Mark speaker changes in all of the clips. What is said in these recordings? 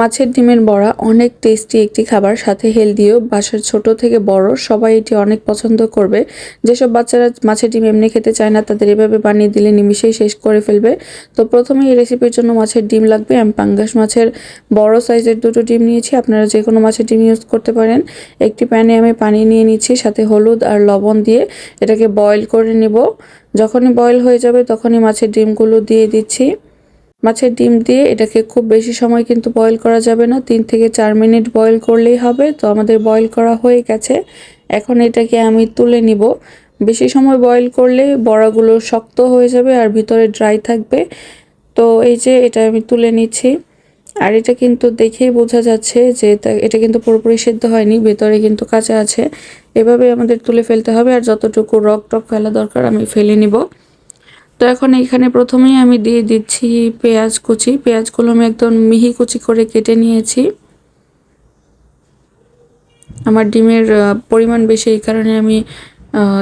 Speaker 1: মাছের ডিমের বড়া অনেক টেস্টি একটি খাবার, সাথে হেলদিও। বাসার ছোট থেকে বড় সবাই এটি অনেক পছন্দ করবে। যেসব বাচ্চারা মাছের ডিম এমনি খেতে চায় না, তাদের এভাবে বানিয়ে দিলে নিমিশেই শেষ করে ফেলবে। তো প্রথমে এই রেসিপির জন্য মাছের ডিম লাগবে। আমি পাঙ্গাস মাছের বড় সাইজের দুটো ডিম নিয়েছি। আপনারা যে কোনো মাছের ডিম ইউজ করতে পারেন। একটি প্যানে আমি পানি নিয়ে নিচ্ছি, সাথে হলুদ আর লবণ দিয়ে এটাকে বয়েল করে নিব। যখনই বয়েল হয়ে যাবে তখনই মাছের ডিমগুলো দিয়ে দিচ্ছি। মাছের ডিম দিয়ে এটাকে খুব বেশি সময় কিন্তু বয়েল করা যাবে না। তিন থেকে চার মিনিট বয়েল করলেই হবে। তো আমাদের বয়েল করা হয়ে গেছে। এখন এটাকে আমি তুলে নিব। বেশি সময় বয়েল করলে বড়াগুলো শক্ত হয়ে যাবে আর ভিতরে ড্রাই থাকবে। তো এই যে এটা আমি তুলে নিচ্ছি। আর এটা কিন্তু দেখেই বোঝা যাচ্ছে যে এটা কিন্তু পুরোপুরি সেদ্ধ হয়নি, ভেতরে কিন্তু কাঁচা আছে। এভাবে আমাদের তুলে ফেলতে হবে। আর যতটুকু রক টক ফেলা দরকার আমি ফেলে নিব। তো এখন এখানে প্রথমেই আমি দিয়ে দিচ্ছি পেঁয়াজ কুচি। পেঁয়াজগুলো আমি একদম মিহি কুচি করে কেটে নিয়েছি। আমার ডিমের পরিমাণ বেশি, এই কারণে আমি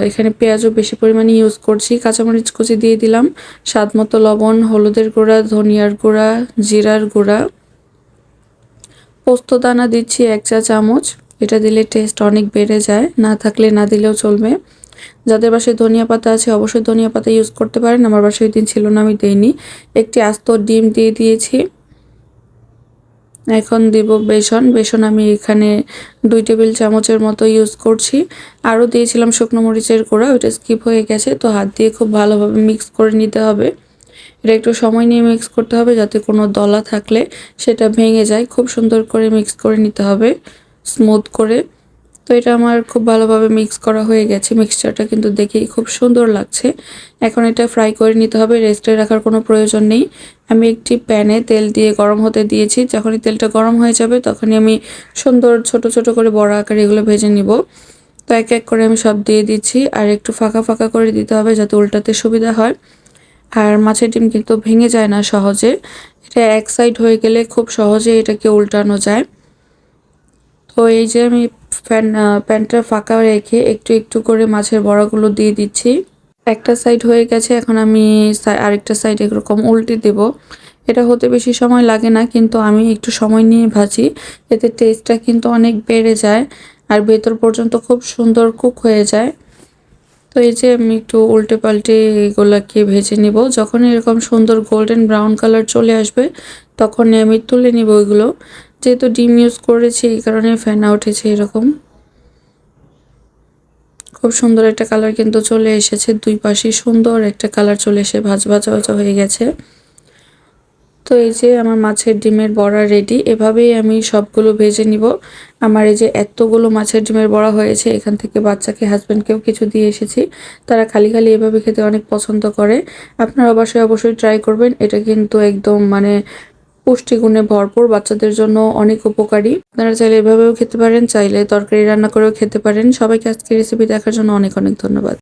Speaker 1: এখানে পেঁয়াজও বেশি পরিমাণে ইউজ করছি। কাঁচামরিচ কুচি দিয়ে দিলাম। স্বাদ মতো লবণ, হলুদের গুঁড়া, ধনিয়ার গুঁড়া, জিরার গুঁড়া। পোস্ত দানা দিচ্ছি এক চা চামচ। এটা দিলে টেস্ট অনেক বেড়ে যায়। না থাকলে না দিলেও চলবে। যাদের বাসায় ধনিয়া পাতা আছে অবশ্যই ধনিয়া পাতা ইউজ করতে পারেন। আমার বাসায় ওই দিন ছিল না, আমি দেইনি। একটি আস্ত ডিম দিয়ে দিয়েছি। এখন দিব বেসন। বেসন আমি এখানে দুই টেবিল চামচের মতো ইউজ করছি। আরও দিয়েছিলাম শুকনো মরিচের গুঁড়া, ওইটা স্কিপ হয়ে গেছে। তো হাত দিয়ে খুব ভালোভাবে মিক্স করে নিতে হবে। এটা একটু সময় নিয়ে মিক্স করতে হবে যাতে কোনো দলা থাকলে সেটা ভেঙে যায়। খুব সুন্দর করে মিক্স করে নিতে হবে স্মুথ করে। তো এটা আমার খুব ভালোভাবে মিক্স করা হয়ে গেছে। মিক্সচারটা কিন্তু দেখেই খুব সুন্দর লাগছে। এখন এটা ফ্রাই করে নিতে হবে রেস্টে রাখার কোনো প্রয়োজন নেই। আমি একটি প্যানে তেল দিয়ে গরম হতে দিয়েছি। যখনই তেলটা গরম হয়ে যাবে, তখনই আমি সুন্দর ছোট ছোট করে বড় আকারে এগুলো ভেজে নিব। তো এক এক করে আমি সব দিয়ে দিচ্ছি। আর একটু ফাঁকা ফাঁকা করে দিতে হবে যাতে উল্টাতে সুবিধা হয়। আর মাছের ডিম কিন্তু ভেঙে যায় না সহজে। এটা এক সাইড হয়ে গেলে খুব সহজে এটাকে উল্টানো যায়। তো এই যে আমি প্যান প্যানটা ফাঁকা রেখে একটু একটু করে মাছের বড়াগুলো দিয়ে দিচ্ছি। একটা সাইড হয়ে গেছে, এখন আমি আরেকটা সাইড এরকম উল্টে দেব। এটা হতে বেশি সময় লাগে না, কিন্তু আমি একটু সময় নিয়ে ভাজি। এতে টেস্টটা কিন্তু অনেক বেড়ে যায় আর ভেতর পর্যন্ত খুব সুন্দর কুক হয়ে যায়। তো এই যে আমি একটু উল্টে পাল্টে এগুলাকে ভেজে নিব। যখন এরকম সুন্দর গোল্ডেন ব্রাউন কালার চলে আসবে, তখনই আমি তুলে নিব ওইগুলো। যেহেতু ডিম ইউজ করেছি, এই কারণে ফ্যানা উঠেছে এরকম। খুব সুন্দর একটা কালার কিন্তু চলে এসেছে, দুই পাশে সুন্দর একটা কালার চলে এসে ভাজ ভাজা ভাজা হয়ে গেছে। তো এই যে আমার মাছের ডিমের বড়া রেডি এভাবেই আমি সবগুলো ভেজে নিব। আমার এই যে এতগুলো মাছের ডিমের বড়া হয়েছে, এখান থেকে বাচ্চাকে হাজব্যান্ডকেও কিছু দিয়ে এসেছি। তারা খালি খালি এভাবে খেতে অনেক পছন্দ করে। আপনারা অবশ্যই অবশ্যই ট্রাই করবেন। এটা কিন্তু একদম মানে পুষ্টিগুণে ভরপুর, বাচ্চাদের জন্য অনেক উপকারী। আপনারা চাইলে এভাবেও খেতে পারেন, চাইলে তরকারি রান্না করেও খেতে পারেন। সবাইকে আজকে রেসিপি দেখার জন্য অনেক অনেক ধন্যবাদ।